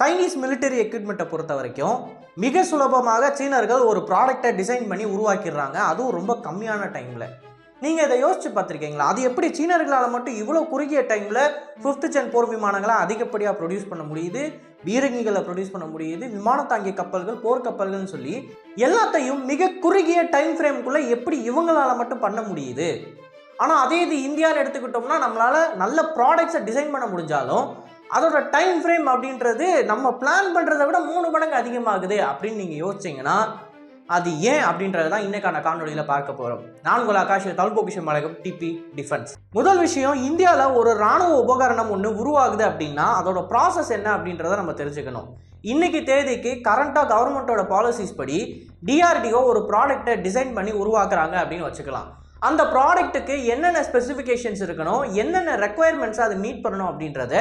Chinese military எக்யூப்மெண்ட்டை பொறுத்த வரைக்கும் மிக சுலபமாக சீனர்கள் ஒரு ப்ராடக்டை டிசைன் பண்ணி உருவாக்கிடுறாங்க. அதுவும் ரொம்ப கம்மியான டைமில் நீங்கள் இதை யோசிச்சு பார்த்துருக்கீங்களா? அது எப்படி சீனர்களால் மட்டும் இவ்வளோ குறுகிய டைமில் ஃபிஃப்த்து ஜென் போர் விமானங்களை அதிகப்படியாக ப்ரொடியூஸ் பண்ண முடியுது? பீரங்கிகளை ப்ரொடியூஸ் பண்ண முடியுது? விமானத்தாங்கிய கப்பல்கள் போர்க்கப்பல்கள்னு சொல்லி எல்லாத்தையும் மிக குறுகிய டைம் ஃப்ரேம்குள்ளே எப்படி இவங்களால மட்டும் பண்ண முடியுது? ஆனால் அதே இது இந்தியாவில் எடுத்துக்கிட்டோம்னா நம்மளால் நல்ல ப்ராடக்ட்ஸை டிசைன் பண்ண முடிஞ்சாலும் அதோட டைம் ஃப்ரேம் அப்படின்றது நம்ம பிளான் பண்ணுறதை விட மூணு மடங்கு அதிகமாகுது அப்படின்னு நீங்கள் யோசிச்சிங்கன்னா அது ஏன் அப்படின்றது தான் இன்னைக்கான காணொலியில் பார்க்க போகிறோம் நான் உங்கள் ஆகாஷ் தல்பொகிஷம் வழக்கம் டிபி டிஃபென்ஸ் முதல் விஷயம் இந்தியாவில் ஒரு ராணுவ உபகரணம் ஒன்று உருவாகுது அப்படின்னா அதோட ப்ராசஸ் என்ன அப்படின்றத நம்ம தெரிஞ்சுக்கணும். இன்னைக்கு தேதிக்கு கரண்ட்டாக கவர்மெண்ட்டோட பாலிசிஸ் படி டிஆர்டிஓ ஒரு ப்ராடக்ட்டை டிசைன் பண்ணி உருவாக்குறாங்க அப்படின்னு வச்சுக்கலாம். அந்த ப்ராடக்ட்டுக்கு என்னென்ன ஸ்பெசிஃபிகேஷன்ஸ் இருக்கணும் என்னென்ன ரெக்குயர்மெண்ட்ஸ் அதை மீட் பண்ணணும் அப்படின்றத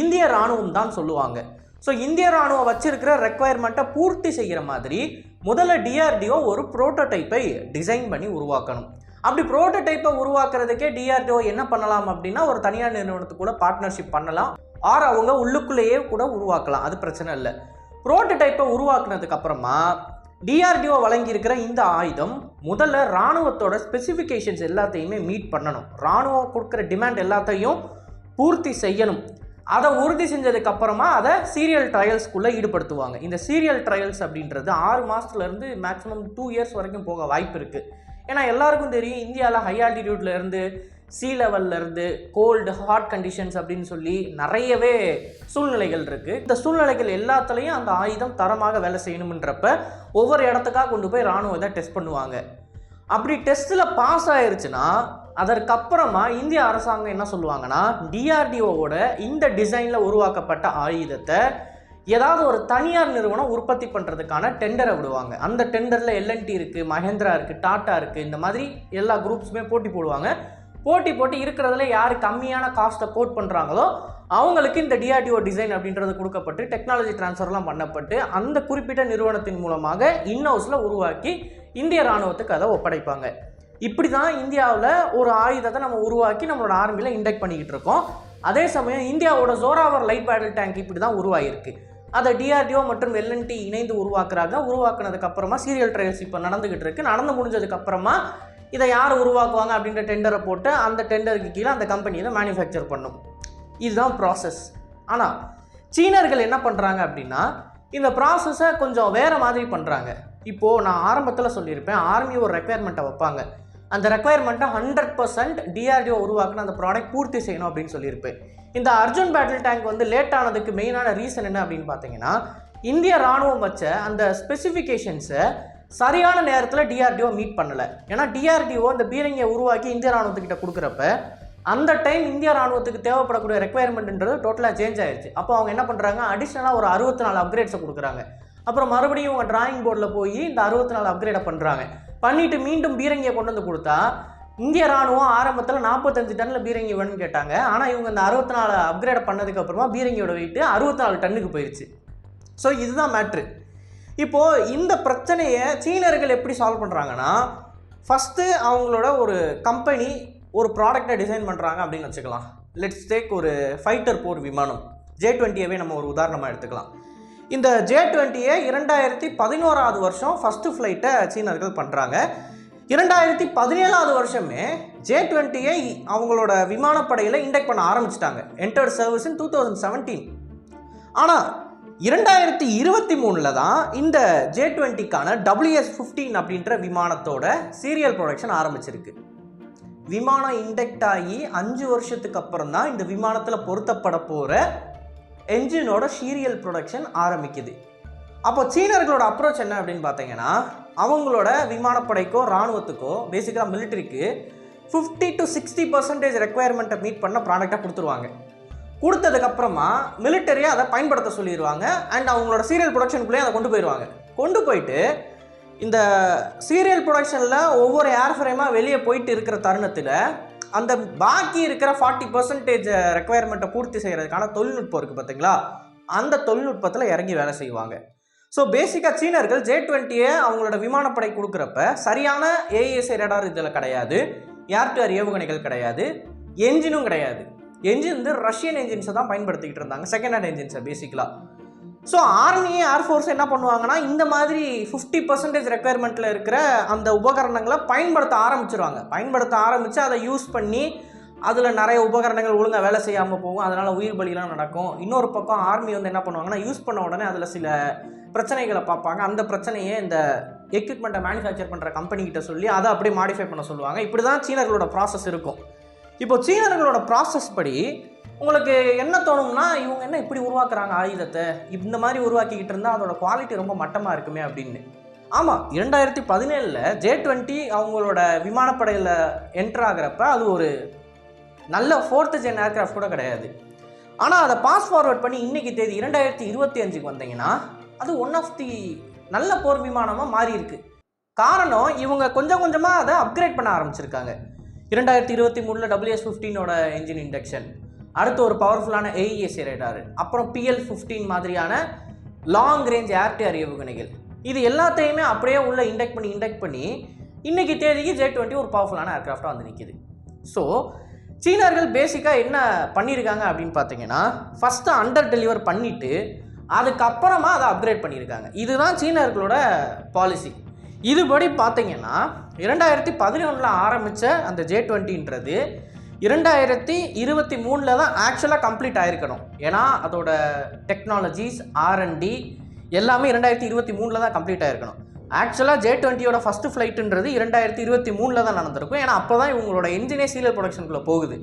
இந்திய ராணுவம் தான் சொல்லுவாங்க. ஸோ இந்திய ராணுவம் வச்சிருக்கிற ரெக்குயர்மெண்ட்டை பூர்த்தி செய்கிற மாதிரி முதல்ல டிஆர்டிஓ ஒரு ப்ரோட்டோடைப்பை டிசைன் பண்ணி உருவாக்கணும். அப்படி ப்ரோட்டோடைப்பை உருவாக்குறதுக்கே டிஆர்டிஓ என்ன பண்ணலாம் அப்படின்னா ஒரு தனியார் நிறுவனத்துக்குள்ள கூட பார்ட்னர்ஷிப் பண்ணலாம். ஆர் அவங்க உள்ளுக்குள்ளேயே கூட உருவாக்கலாம். அது பிரச்சனை இல்லை. ப்ரோட்டோடைப்பை உருவாக்குனதுக்கு அப்புறமா டிஆர்டிஓ வழங்கியிருக்கிற இந்த ஆயுதம் முதல்ல இராணுவத்தோட ஸ்பெசிஃபிகேஷன்ஸ் எல்லாத்தையுமே மீட் பண்ணணும். இராணுவம் கொடுக்குற டிமாண்ட் எல்லாத்தையும் பூர்த்தி செய்யணும். அதை உறுதி செஞ்சதுக்கப்புறமா அதை சீரியல் ட்ரையல்ஸ்க்குள்ளே ஈடுபடுத்துவாங்க. இந்த சீரியல் ட்ரையல்ஸ் அப்படின்றது ஆறு மாதத்துலேருந்து மேக்ஸிமம் டூ இயர்ஸ் வரைக்கும் போக வாய்ப்பு இருக்குது ஏன்னா எல்லாருக்கும் தெரியும் இந்தியாவில் ஹை ஆல்டிடியூட்லேருந்து சீ லெவல்ல இருந்து கோல்டு ஹாட் கண்டிஷன்ஸ் அப்படின்னு சொல்லி நிறையவே சூழ்நிலைகள் இருக்குது இந்த சூழ்நிலைகள் எல்லாத்துலேயும் அந்த ஆயுதம் தரமாக வேலை செய்யணுன்றப்ப ஒவ்வொரு இடத்துக்காக கொண்டு போய் ராணுவம் தான் டெஸ்ட் பண்ணுவாங்க. அப்படி டெஸ்ட்டில் பாஸ் ஆயிருச்சுன்னா அதற்கப்புறமா இந்திய அரசாங்கம் என்ன சொல்லுவாங்கன்னா டிஆர்டிஓவோட இந்த டிசைனில் உருவாக்கப்பட்ட ஆயுதத்தை ஏதாவது ஒரு தனியார் நிறுவனம் உற்பத்தி பண்ணுறதுக்கான டெண்டரை விடுவாங்க. அந்த டெண்டரில் எல்என்டி இருக்குது மஹேந்திரா இருக்குது டாட்டா இருக்குது இந்த மாதிரி எல்லா குரூப்ஸுமே போட்டி போடுவாங்க. போட்டி போட்டு இருக்கிறதுல யார் கம்மியான காஸ்ட்டை கோட் பண்ணுறாங்களோ அவங்களுக்கு இந்த டிஆர்டிஓ டிசைன் அப்படின்றது கொடுக்கப்பட்டு டெக்னாலஜி ட்ரான்ஸ்ஃபர்லாம் பண்ணப்பட்டு அந்த குறிப்பிட்ட நிறுவனத்தின் மூலமாக இன்ஹவுஸில் உருவாக்கி இந்திய ராணுவத்துக்கு அதை ஒப்படைப்பாங்க. இப்படி தான் இந்தியாவில் ஒரு ஆயுதத்தை நம்ம உருவாக்கி நம்மளோட ஆர்மியில் இண்டெக்ட் பண்ணிக்கிட்டு இருக்கோம். அதே சமயம் இந்தியாவோட ஜோராவர் லைட் பேட்டில் டேங்க் இப்படி தான் உருவாகிருக்கு அதை டிஆர்டிஓ மற்றும் எல்என்டி இணைந்து உருவாக்குறாங்க. உருவாக்குனதுக்கு அப்புறமா சீரியல் ட்ரையல்ஸ் இப்போ நடந்துகிட்டு இருக்கு. நடந்து முடிஞ்சதுக்கு அப்புறமா இதை யார் உருவாக்குவாங்க அப்படின்ற டெண்டரை போட்டு அந்த டெண்டருக்கு கீழே அந்த கம்பெனியில் மேனுஃபேக்சர் பண்ணும். இதுதான் ப்ராசஸ் ஆனால் சீனர்கள் என்ன பண்ணுறாங்க அப்படின்னா இந்த ப்ராசஸை கொஞ்சம் வேறு மாதிரி பண்ணுறாங்க இப்போது நான் ஆரம்பத்தில் சொல்லியிருப்பேன் ஆர்மி ஒரு ரெக்குயர்மெண்ட்டை வைப்பாங்க. அந்த ரெக்குயர்மெண்ட்டை ஹண்ட்ரட் பர்சன்ட் டிஆர்டிஓ உருவாக்குன அந்த ப்ராடக்ட் பூர்த்தி செய்யணும் அப்படின்னு சொல்லியிருப்பேன். இந்த அர்ஜுன் பேட்டில் டேங்க் வந்து லேட் ஆனதுக்கு மெயினான ரீசன் என்ன அப்படின்னு பார்த்தீங்கன்னா இந்திய ராணுவம் வச்ச அந்த ஸ்பெசிஃபிகேஷன்ஸை சரியான நேரத்தில் டிஆர்டிஓ மீட் பண்ணலை. ஏன்னா டிஆர்டிஓ இந்த பீரங்கியை உருவாக்கி இந்திய ராணுவத்துக்கிட்ட கொடுக்குறப்ப அந்த டைம் இந்திய ராணுவத்துக்கு தேவைப்படக்கூடிய ரெக்குயர்மெண்ட்ன்றது டோட்டலாக சேஞ்ச் ஆயிடுச்சு அப்போ அவங்க என்ன பண்ணுறாங்க அடிஷ்னலாக ஒரு அறுபத்தி நாலு அப்கிரேட்ஸை கொடுக்குறாங்க. அப்புறம் மறுபடியும் இவங்க டிராயிங் போர்டில் போய் இந்த அறுபத்தி நாலு அப்கிரேடை பண்ணுறாங்க பண்ணிட்டு மீண்டும் பீரங்கியை கொண்டு வந்து கொடுத்தா இந்திய ராணுவம் ஆரம்பத்தில் நாற்பத்தஞ்சு டன்னில் பீரங்கி வேணும்னு கேட்டாங்க. ஆனால் இவங்க இந்த அறுபத்தி நாலு அப்கிரேட் பண்ணதுக்கப்புறமா பீரங்கியோட வெயிட்டு அறுபத்தி நாலு டன்னுக்கு போயிடுச்சு ஸோ இதுதான் மேட்ரு இப்போது இந்த பிரச்சனையை சீனர்கள் எப்படி சால்வ் பண்ணுறாங்கன்னா ஃபஸ்ட்டு அவங்களோட ஒரு கம்பெனி ஒரு ப்ராடக்டை டிசைன் பண்ணுறாங்க அப்படின்னு வச்சுக்கலாம். லெட்ஸ் டேக் ஒரு ஃபைட்டர் போர் விமானம். ஜே டுவெண்ட்டியவே நம்ம ஒரு உதாரணமாக எடுத்துக்கலாம். இந்த ஜே டுவெண்ட்டியை இரண்டாயிரத்தி பதினோராவது வருஷம் ஃபஸ்ட்டு ஃப்ளைட்டை சீனர்கள் பண்ணுறாங்க இரண்டாயிரத்தி பதினேழாவது வருஷமே ஜே டுவெண்ட்டியை அவங்களோட விமானப்படையில் இண்டெக்ட் பண்ண ஆரம்பிச்சிட்டாங்க. Entered service in two thousand seventeen ஆனால் இரண்டாயிரத்தி இருபத்தி மூணில் தான் இந்த ஜே டுவெண்ட்டிக்கான டபிள்யூஎஸ் ஃபிஃப்டீன் அப்படின்ற விமானத்தோட சீரியல் ப்ரொடக்ஷன் ஆரம்பிச்சிருக்கு. விமானம் இண்டெக்ட் ஆகி அஞ்சு வருஷத்துக்கு அப்புறம் தான் இந்த விமானத்தில் பொருத்தப்பட போகிற என்ஜினோட சீரியல் ப்ரொடக்ஷன் ஆரம்பிக்குது. அப்போ சீனர்களோட அப்ரோச் என்ன அப்படின்னு பார்த்தீங்கன்னா அவங்களோட விமானப்படைக்கோ இராணுவத்துக்கோ பேசிக்காக மிலிட்டரிக்கு ஃபிஃப்டி டு சிக்ஸ்டி பர்சன்டேஜ் ரெக்குவயர்மெண்ட்டை மீட் பண்ண ப்ராடக்டாக கொடுத்துருவாங்க. கொடுத்ததுக்கப்புறமா மிலிட்டரியை அதை பயன்படுத்த சொல்லிடுவாங்க அண்ட் அவங்களோட சீரியல் ப்ரொடக்ஷனுக்குள்ளேயே அதை கொண்டு போயிடுவாங்க கொண்டு போயிட்டு இந்த சீரியல் ப்ரொடக்ஷனில் ஒவ்வொரு ஏர் ஃப்ரேமாக வெளியே போயிட்டு இருக்கிற தருணத்தில் அந்த பாக்கி இருக்கிற ஃபார்ட்டி பர்சன்டேஜ் ரெக்குவயர்மெண்ட்டை பூர்த்தி செய்கிறதுக்கான தொழில்நுட்பம் இருக்குது பார்த்தீங்களா அந்த தொழில்நுட்பத்தில் இறங்கி வேலை செய்வாங்க. ஸோ பேசிக்காக சீனர்கள் ஜே டுவெண்ட்டியை அவங்களோட விமானப்படை கொடுக்குறப்ப சரியான ஏஎஸ்ஐ ரேடார் இதில் கிடையாது. ஏர் டு ஏர் ஏவுகணைகள் கிடையாது. என்ஜினும் கிடையாது. என்ஜின் வந்து ரஷ்யன் என்ஜின்ஸை தான் பயன்படுத்திக்கிட்டு இருந்தாங்க. செகண்ட் ஹேண்ட் என்ஜின்ஸை பேசிக்கலாக ஸோ ஆர்மி ஏர்ஃபோர்ஸ் என்ன பண்ணுவாங்கன்னா இந்த மாதிரி ஃபிஃப்டி பர்சன்டேஜ் ரெக்குயர்மெண்ட்டில் இருக்கிற அந்த உபகரணங்களை பயன்படுத்த ஆரம்பிச்சிருவாங்க. பயன்படுத்த ஆரம்பித்து அதை யூஸ் பண்ணி அதில் நிறைய உபகரணங்கள் ஒழுங்காக வேலை செய்யாமல் போகும். அதனால் உயிர் பலிலாம் நடக்கும். இன்னொரு பக்கம் ஆர்மி வந்து என்ன பண்ணுவாங்கன்னா யூஸ் பண்ண உடனே அதில் சில பிரச்சனைகளை பார்ப்பாங்க. அந்த பிரச்சனையை இந்த எக்யூப்மெண்ட்டை மேனுஃபேக்சர் பண்ணுற கம்பெனிக்கிட்ட சொல்லி அதை அப்படியே மாடிஃபை பண்ண சொல்லுவாங்க. இப்படி தான் சீனர்களோட ப்ராசஸ் இருக்கும். இப்போ சீனர்களோட ப்ராசஸ் படி உங்களுக்கு என்ன தோணும்னா இவங்க என்ன இப்படி உருவாக்குறாங்க ஆயுதத்தை? இந்த மாதிரி உருவாக்கிக்கிட்டு இருந்தால் அதோட குவாலிட்டி ரொம்ப மட்டமாக இருக்குமே அப்படின்னு. ஆமாம் இரண்டாயிரத்தி பதினேழில் ஜே டுவெண்ட்டி அவங்களோட விமானப்படையில் என்ட்ரு ஆகிறப்ப அது ஒரு நல்ல ஃபோர்த்து ஜென் ஏர்க்ராஃப்ட் கூட கிடையாது. ஆனால் அதை பாஸ் ஃபார்வர்ட் பண்ணி இன்றைக்கி தேதி இரண்டாயிரத்தி இருபத்தி அஞ்சுக்கு வந்தீங்கன்னா அது ஒன் ஆஃப் தி நல்ல போர் விமானமாக மாறி இருக்கு காரணம் இவங்க கொஞ்சம் கொஞ்சமாக அதை அப்கிரேட் பண்ண ஆரம்பிச்சிருக்காங்க. இரண்டாயிரத்தி இருபத்தி மூணில் டபிள்யூஎஸ் ஃபிஃப்டீனோட என்ஜின் இண்டக்ஷன் அடுத்து ஒரு பவர்ஃபுல்லான ஏஇஎஸ்ஏ ரேடார் அப்புறம் பிஎல் ஃபிஃப்டீன் மாதிரியான லாங் ரேஞ்ச் ஏர்டிஆர் ஏவுகணைகள். இது எல்லாத்தையுமே அப்படியே உள்ளே இண்டக்ட் பண்ணி இண்டக்ட் பண்ணி இன்றைக்கி தேதிக்கு ஜே டுவெண்ட்டி ஒரு பவர்ஃபுல்லான ஏர்க்ராஃப்டாக வந்து நிற்கிது ஸோ சீனர்கள் பேசிக்காக என்ன பண்ணியிருக்காங்க அப்படின்னு பார்த்தீங்கன்னா ஃபஸ்ட்டு அண்டர் டெலிவர் பண்ணிவிட்டு அதுக்கப்புறமா அதை அப்கிரேட் பண்ணியிருக்காங்க இதுதான் சீனர்களோட பாலிசி இதுபடி பார்த்தீங்கன்னா இரண்டாயிரத்தி பதினொன்றில் ஆரம்பித்த அந்த ஜே டுவெண்ட்டின்றது இரண்டாயிரத்தி இருபத்தி மூணில் தான் ஆக்சுவலாக கம்ப்ளீட் ஆகிருக்கணும் ஏன்னா அதோட டெக்னாலஜிஸ் ஆர்என்டி எல்லாமே இரண்டாயிரத்தி இருபத்தி மூணில் தான் கம்ப்ளீட் ஆகிருக்கணும் ஆக்சுவலாக ஜே டுவெண்ட்டியோட ஃபஸ்ட்டு ஃப்ளைட்டுன்றது இரண்டாயிரத்தி இருபத்தி மூணில் தான் நடந்திருக்கும். ஏன்னா அப்போ தான் இவங்களோட இன்ஜினே சீரியல் ப்ரொடக்ஷனுக்குள்ளே போகுது.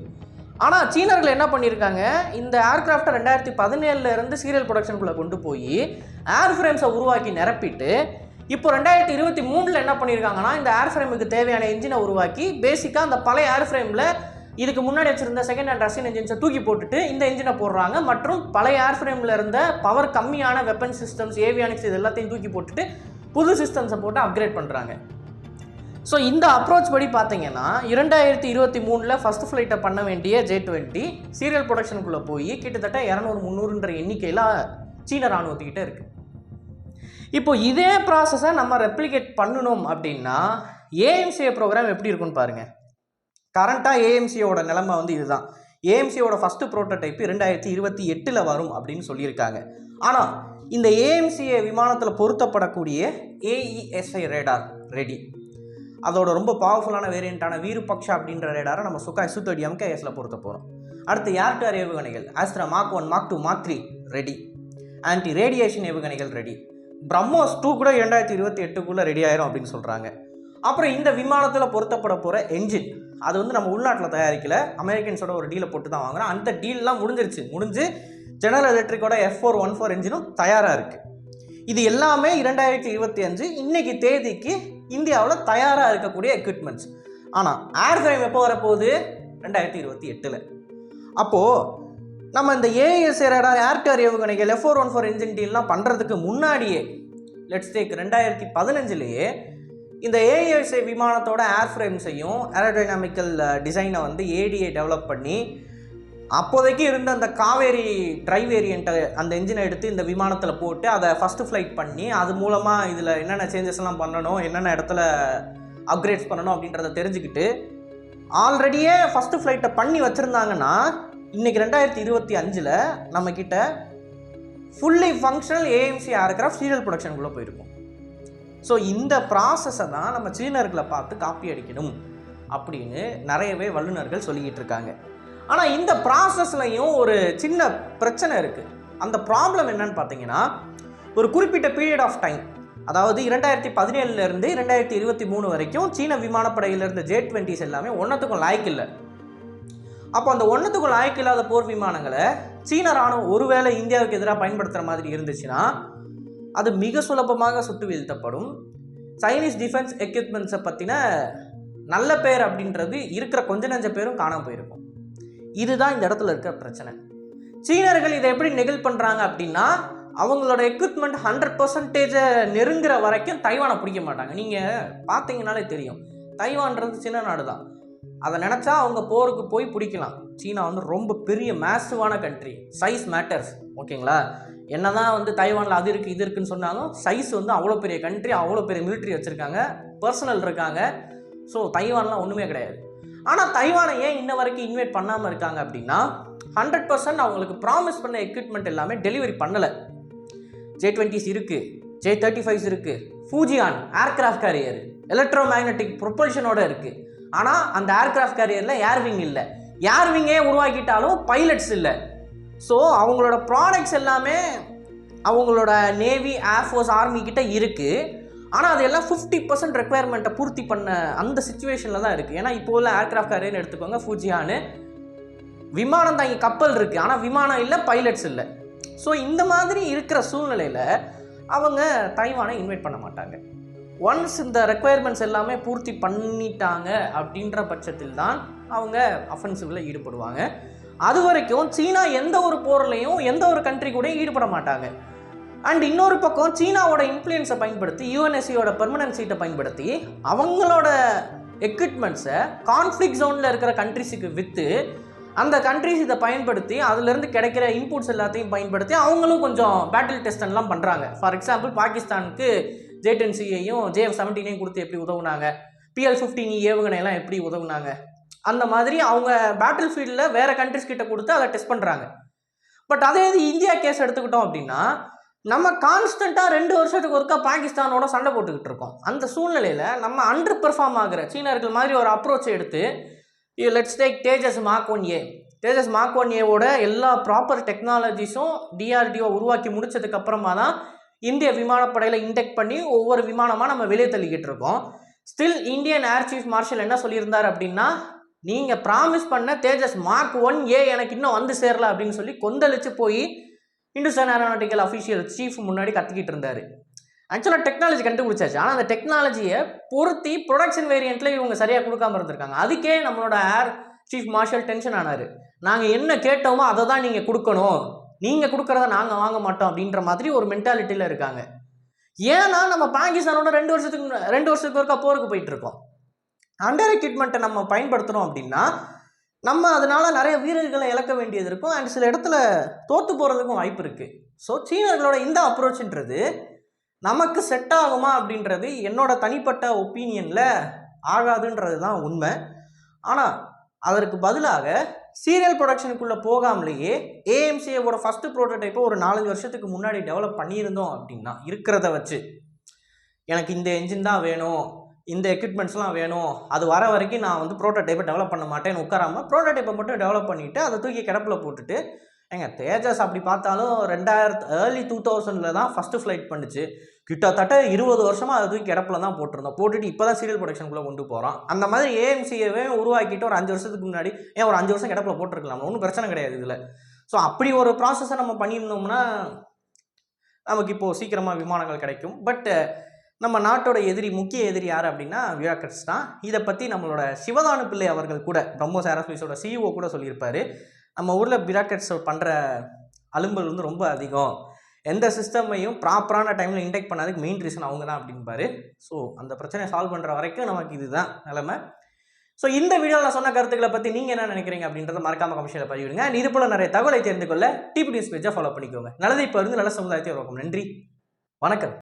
ஆனால் சீனர்கள் என்ன பண்ணியிருக்காங்க? இந்த ஏர்கிராஃப்டை ரெண்டாயிரத்தி பதினேழுலேருந்து சீரியல் ப்ரொடக்ஷனுக்குள்ளே கொண்டு போய் ஏர் ஃப்ரேம்ஸை உருவாக்கி நிரப்பிட்டு இப்போ ரெண்டாயிரத்தி இருபத்தி மூணில் என்ன பண்ணியிருக்காங்கன்னா இந்த ஏர் ஃப்ரேமுக்கு தேவையான இன்ஜினை உருவாக்கி பேசிக்காக அந்த பழைய ஏர் ஃப்ரேமில் இதுக்கு முன்னாடி வச்சிருந்த செகண்ட் ஹேண்ட் ரஷ்யன் இன்ஜின்ஸை தூக்கி போட்டுட்டு இந்த இன்ஜினை போடுறாங்க. மற்றும் பழைய ஏர் ஃப்ரேமில் இருந்த பவர் கம்மியான வெப்பன் சிஸ்டம்ஸ் ஏவியானிக்ஸ் இது எல்லாத்தையும் தூக்கி போட்டுட்டு புது சிஸ்டம்ஸை போட்டு அப்கிரேட் பண்ணுறாங்க ஸோ இந்த அப்ரோச் படி பார்த்தீங்கன்னா இரண்டாயிரத்தி இருபத்தி மூணில் ஃபஸ்ட் ஃப்ளைட்டை பண்ண வேண்டிய ஜே டுவெண்ட்டி சீரியல் ப்ரொடக்ஷனுக்குள்ளே போய் கிட்டத்தட்ட இரநூறு முந்நூறுன்ற எண்ணிக்கையில் சீன ராணுவத்துக்கிட்ட இருக்குது இப்போ இதே ப்ராசஸை நம்ம ரெப்ளிகேட் பண்ணணும் அப்படின்னா ஏஎம்சிஏ ப்ரோக்ராம் எப்படி இருக்குன்னு பாருங்கள் கரண்ட்டாக ஏஎம்சியோட நிலைமை வந்து இதுதான். ஏஎம்சியோட ஃபஸ்ட்டு ப்ரோட்டோடைப்பு ரெண்டாயிரத்தி இருபத்தி எட்டில் வரும் அப்படின்னு சொல்லியிருக்காங்க. ஆனால் இந்த ஏஎம்சிஏ விமானத்தில் பொருத்தப்படக்கூடிய ஏஇஎஸ்ஐ ரேடார் ரெடி அதோட ரொம்ப பவர்ஃபுல்லான வேரியண்ட்டான வீருபக்ஷா அப்படின்ற ரேடாரை நம்ம சுக்காய் சுத்தடி எம்கேஎஸில் பொருத்த போகிறோம் அடுத்து ஏர்டார் ஏவுகணைகள்? Astra mark one mark two mark three ready anti radiation ஏவுகணைகள் ரெடி பிரம்மோஸ் டூ கூட இரண்டாயிரத்தி இருபத்தி எட்டுக்குள்ளே ரெடி ஆயிரும் அப்படின்னு சொல்கிறாங்க அப்புறம் இந்த விமானத்தில் பொருத்தப்பட போகிற என்ஜின் அது வந்து நம்ம உள்நாட்டில் தயாரிக்கல அமெரிக்கன்ஸோட ஒரு டீலை போட்டு தான் வாங்குறோம். அந்த டீல்லாம் முடிஞ்சிருச்சு. முடிஞ்சு ஜெனரல் எலக்ட்ரிக்கோட எஃப் ஃபோர் ஒன் ஃபோர் என்ஜினும் தயாராக இருக்குது இது எல்லாமே இரண்டாயிரத்தி இருபத்தி அஞ்சு இன்னைக்கு தேதிக்கு இந்தியாவில் தயாராக இருக்கக்கூடிய எக்யூப்மெண்ட்ஸ் ஆனால் ஏர் ஃப்ரேம் எப்போ வரப்போகுது? ரெண்டாயிரத்தி இருபத்தி எட்டில். அப்போது நம்ம இந்த ஏஎஸ் ரேடார் ஏர்டர் ஏவுகணைகள் F four one four engine டீல்லாம் பண்ணுறதுக்கு முன்னாடியே லெட்ஸ் டேக் ரெண்டாயிரத்தி பதினஞ்சுலேயே இந்த ஏஎஸ்ஐ விமானத்தோட ஏர் ஃப்ரேம்ஸையும் ஏரோடைனாமிக்கல் டிசைனை வந்து ஏடிஐ டெவலப் பண்ணி அப்போதைக்கு இருந்த அந்த காவேரி ட்ரை வேரியண்ட்டை அந்த இன்ஜினை எடுத்து இந்த விமானத்தில் போட்டு அதை ஃபஸ்ட்டு ஃப்ளைட் பண்ணி அது மூலமாக இதில் என்னென்ன சேஞ்சஸ்லாம் பண்ணணும் என்னென்ன இடத்துல அப்கிரேட்ஸ் பண்ணணும் அப்படின்றத தெரிஞ்சுக்கிட்டு ஆல்ரெடியே ஃபஸ்ட்டு ஃப்ளைட்டை பண்ணி வச்சுருந்தாங்கன்னா இன்றைக்கி ரெண்டாயிரத்தி இருபத்தி அஞ்சில் நம்மக்கிட்ட fully functional AMC aircraft serial ப்ரொடக்ஷனுக்குள்ளே போயிருக்கும். ஸோ இந்த ப்ராசஸை தான் நம்ம சீனர்களை பார்த்து காப்பி அடிக்கணும் அப்படின்னு நிறையவே வல்லுநர்கள் சொல்லிக்கிட்டு இருக்காங்க. ஆனால் இந்த ப்ராசஸ்லையும் ஒரு சின்ன பிரச்சனை இருக்குது அந்த ப்ராப்ளம் என்னன்னு பார்த்தீங்கன்னா ஒரு குறிப்பிட்ட பீரியட் ஆஃப் டைம் அதாவது இரண்டாயிரத்தி பதினேழுலேருந்து இரண்டாயிரத்தி இருபத்தி மூணு வரைக்கும் சீன விமானப்படையில் இருந்த ஜே டுவெண்ட்டிஸ் எல்லாமே ஒன்றத்துக்கும் லாய்க்கு இல்லை அப்போ அந்த ஒன்றத்துக்குள் லாய்க்கு இல்லாத போர் விமானங்களை சீன ராணுவம் ஒருவேளை இந்தியாவுக்கு எதிராக பயன்படுத்துகிற மாதிரி இருந்துச்சுன்னா அது மிக சுலபமாக சுட்டு வீழ்த்தப்படும். சைனீஸ் டிஃபென்ஸ் எக்யூப்மெண்ட்ஸை பற்றின நல்ல பேர் அப்படின்றது இருக்கிற கொஞ்ச நஞ்ச பேரும் காணாமல் போயிருக்கும். இதுதான் இந்த இடத்துல இருக்கிற பிரச்சனை. சீனர்கள் இதை எப்படி நெகிழ் பண்ணுறாங்க அப்படின்னா அவங்களோட எக்யூப்மெண்ட் ஹண்ட்ரட் பர்சன்டேஜை நெருங்குற வரைக்கும் தைவானை பிடிக்க மாட்டாங்க. நீங்கள் பார்த்தீங்கனாலே தெரியும். தைவான்றது சின்ன நாடு தான் அதை நினச்சா அவங்க போருக்கு போய் பிடிக்கலாம். சீனா வந்து ரொம்ப பெரிய மேசிவான கண்ட்ரி சைஸ் மேட்டர்ஸ் ஓகேங்களா? என்னதான் வந்து தைவானில் அது இருக்குது இது இருக்குன்னு சொன்னாலும் சைஸ் வந்து அவ்வளோ பெரிய கண்ட்ரி அவ்வளோ பெரிய மிலிட்ரி வச்சுருக்காங்க. பர்சனல் இருக்காங்க. ஸோ தைவான்லாம் ஒன்றுமே கிடையாது. ஆனால் தைவானை ஏன் இன்ன வரைக்கும் இன்வைட் பண்ணாமல் இருக்காங்க அப்படின்னா ஹண்ட்ரட் பர்சன்ட் அவங்களுக்கு ப்ராமிஸ் பண்ண எக்யூப்மெண்ட் எல்லாமே டெலிவரி பண்ணலை. ஜே டுவெண்ட்டிஸ் இருக்குது ஜே தேர்ட்டி ஃபைவ்ஸ் இருக்குது Fujian aircraft carrier electro magnetic ப்ரொப்பல்ஷனோட இருக்குது ஆனால் அந்த ஏர்கிராஃப்ட் கேரியரில் ஏர்விங் இல்லை. ஏர்விங்கே உருவாக்கிட்டாலும் பைலட்ஸ் இல்லை. ஸோ அவங்களோட ப்ராடக்ட்ஸ் எல்லாமே அவங்களோட நேவி ஏர்ஃபோர்ஸ் ஆர்மி கிட்ட இருக்குது ஆனால் அது எல்லாம் ஃபிஃப்டி பர்சன்ட் ரெக்குயர்மெண்ட்டை பூர்த்தி பண்ண அந்த சுச்சுவேஷனில் தான் இருக்குது ஏன்னா இப்போ உள்ள ஏர்கிராஃப்ட் கேரியர்னு எடுத்துக்கோங்க ஃபூஜியானு விமானம் தாங்கி கப்பல் இருக்குது ஆனால் விமானம் இல்லை பைலட்ஸ் இல்லை. ஸோ இந்த மாதிரி இருக்கிற சூழ்நிலையில் அவங்க தைவானை இன்வைட் பண்ண மாட்டாங்க. ஒன்ஸ் இந்த ரெக்குயர்மெண்ட்ஸ் எல்லாமே பூர்த்தி பண்ணிட்டாங்க அப்படின்ற பட்சத்தில் தான் அவங்க அஃபென்சிவில் ஈடுபடுவாங்க. அது வரைக்கும் சீனா எந்த ஒரு போர்லையும் எந்த ஒரு கண்ட்ரி கூட ஈடுபட மாட்டாங்க. அண்ட் இன்னொரு பக்கம் சீனாவோட இன்ஃப்ளூயன்ஸை பயன்படுத்தி யூஎன்எஸ்சியோட பெர்மனன்ட் சீட்டை பயன்படுத்தி அவங்களோட எக்யூப்மெண்ட்ஸை கான்ஃப்ளிக் ஜோனில் இருக்கிற கண்ட்ரிஸுக்கு விற்று அந்த கண்ட்ரிஸ் இதை பயன்படுத்தி அதுலேருந்து கிடைக்கிற இன்புட்ஸ் எல்லாத்தையும் பயன்படுத்தி அவங்களும் கொஞ்சம் பேட்டில் டெஸ்ட் எல்லாம் பண்ணுறாங்க ஃபார் எக்ஸாம்பிள் பாகிஸ்தானுக்கு ஜே டென் சியையும் ஜே செவன்டீனையும் கொடுத்து எப்படி உதவுனாங்க? பிஎல் ஃபிஃப்டீன் ஏவுகணையெல்லாம் எப்படி உதவுனாங்க? அந்த மாதிரி அவங்க பேட்டில் ஃபீல்டில் வேறு கண்ட்ரிஸ் கிட்ட கொடுத்து அதை டெஸ்ட் பண்ணுறாங்க பட் அதே இது இந்தியா கேஸ் எடுத்துக்கிட்டோம் அப்படின்னா நம்ம கான்ஸ்டண்ட்டாக ரெண்டு வருஷத்துக்கு ஒருக்கா பாகிஸ்தானோட சண்டை போட்டுக்கிட்டு இருக்கோம். அந்த சூழ்நிலையில் நம்ம அண்டர் பெர்ஃபார்ம் ஆகிற சீனர்கள் மாதிரி ஒரு அப்ரோச் எடுத்து let's take Tejas mark one A Tejas mark one ஏவோட எல்லா ப்ராப்பர் டெக்னாலஜிஸும் டிஆர்டிஓ உருவாக்கி முடிச்சதுக்கு அப்புறமா தான் இந்திய விமானப்படையில் இன்டெக்ட் பண்ணி ஒவ்வொரு விமானமாக நம்ம வெளியே தள்ளிக்கிட்டு இருக்கோம். Still Indian air chief marshal என்ன சொல்லியிருந்தார் அப்படின்னா நீங்கள் ப்ராமிஸ் பண்ண தேஜஸ் மார்க் ஒன் ஏ எனக்கு இன்னும் வந்து சேரல அப்படின்னு சொல்லி கொந்தளிச்சு போய் இந்துஸ்தான் ஏரோநாட்டிக்கல் அஃபிஷியல் சீஃப் முன்னாடி கத்திக்கிட்டு இருந்தார். ஆக்சுவலாக டெக்னாலஜி கண்டுபிடிச்சாச்சு. ஆனால் அந்த டெக்னாலஜியை பொருத்தி ப்ரொடக்ஷன் வேரியண்ட்டில் இவங்க சரியாக கொடுக்காம இருந்திருக்காங்க. அதுக்கே நம்மளோட ஏர் சீஃப் மார்ஷல் டென்ஷன் ஆனார். நாங்கள் என்ன கேட்டோமோ அதை தான் நீங்கள் கொடுக்கணும். நீங்கள் கொடுக்குறத நாங்கள் வாங்க மாட்டோம் அப்படின்ற மாதிரி ஒரு மென்டாலிட்டியில் இருக்காங்க. ஏன்னா நம்ம பாகிஸ்தானோட ரெண்டு வருஷத்துக்கு ரெண்டு வருஷத்துக்கு ஒருக்கா போருக்கு போயிட்டு இருக்கோம். அண்டர் எக்யூப்மெண்ட்டை நம்ம பயன்படுத்துகிறோம் அப்படின்னா நம்ம அதனால் நிறைய வீரர்களை இழக்க வேண்டியது இருக்கும். அண்ட் சில இடத்துல தோற்று போகிறதுக்கும் வாய்ப்பு இருக்குது ஸோ சீனர்களோட இந்த அப்ரோச்ன்றது நமக்கு செட் ஆகுமா அப்படின்றது என்னோட தனிப்பட்ட ஒப்பீனியனில் ஆகாதுன்றது தான் உண்மை. ஆனால் அதற்கு பதிலாக சீரியல் ப்ரொடக்ஷனுக்குள்ளே போகாமலேயே ஏஎம்சிஏவோட ஃபஸ்ட்டு ப்ரோட்டோடைப்பை ஒரு நாலஞ்சு வருஷத்துக்கு முன்னாடி டெவலப் பண்ணியிருந்தோம் அப்படின்னா இருக்கிறத வச்சு. எனக்கு இந்த என்ஜின் தான் வேணும் இந்த எக்யூப்மெண்ட்ஸ்லாம் வேணும் அது வர வரைக்கும் நான் வந்து ப்ரோட்டோடைப்பை டெவலப் பண்ண மாட்டேன்னு உட்காராமல் ப்ரோட்டோடைப்பை மட்டும் டெவலப் பண்ணிவிட்டு அதை தூக்கி கிடப்பில் போட்டுட்டு ஏங்க தேஜஸ் அப்படி பார்த்தாலும் ரெண்டாயிரத்து ஏர்லி டூ தௌசண்டில் தான் ஃபஸ்ட்டு ஃப்ளைட் பண்ணுச்சு. கிட்டத்தட்ட இருபது வருஷமாக அது தூக்கி கிடப்பில் தான் போட்டிருந்தோம். போட்டுட்டு இப்போ தான் சீரியல் ப்ரொடக்ஷனுக்குள்ளே கொண்டு போகிறோம் அந்த மாதிரி ஏஎம்சிஏவே உருவாக்கிட்டு ஒரு அஞ்சு வருஷத்துக்கு முன்னாடி ஏன் ஒரு அஞ்சு வருஷம் கிடப்பில் போட்டிருக்கலாம் ஒன்றும் பிரச்சனை கிடையாது இதில். ஸோ அப்படி ஒரு ப்ராசஸை நம்ம பண்ணியிருந்தோம்னா நமக்கு இப்போது சீக்கிரமாக விமானங்கள் கிடைக்கும். பட் நம்ம நாட்டோட எதிரி முக்கிய எதிரி யார் அப்படின்னா விராக்கட்ஸ் தான். இதை பற்றி நம்மளோட சிவதானு பிள்ளை அவர்கள் கூட பிரம்மோஸ் ஏரோஸ்பேஸோட சிஇஓ கூட சொல்லியிருப்பார். நம்ம ஊரில் பிராக்கெட்ஸ் பண்ணுற அலும்பல் வந்து ரொம்ப அதிகம். எந்த சிஸ்டமையும் ப்ராப்பரான டைமில் இன்டெக்ட் பண்ணதுக்கு மெயின் ரீசன் அவங்க தான் அப்படின்பாரு ஸோ அந்த பிரச்சனையை சால்வ் பண்ணுற வரைக்கும் நமக்கு இதுதான் நிலமை. ஸோ இந்த வீடியோவில் நான் சொன்ன கருத்துக்களை பற்றி நீங்கள் என்ன நினைக்கிறீங்க அப்படின்றத மறக்காம கமிஷனில் பதிவிடுங்க. And இது போல நிறைய தகவலை தெரிந்து கொள்ள டிபி நியூஸ் பேஜை ஃபாலோ பண்ணிக்கோங்க. நல்லதை இப்போ இருந்து நல்ல சமுதாயத்தை உருவாக்கும். நன்றி. வணக்கம்.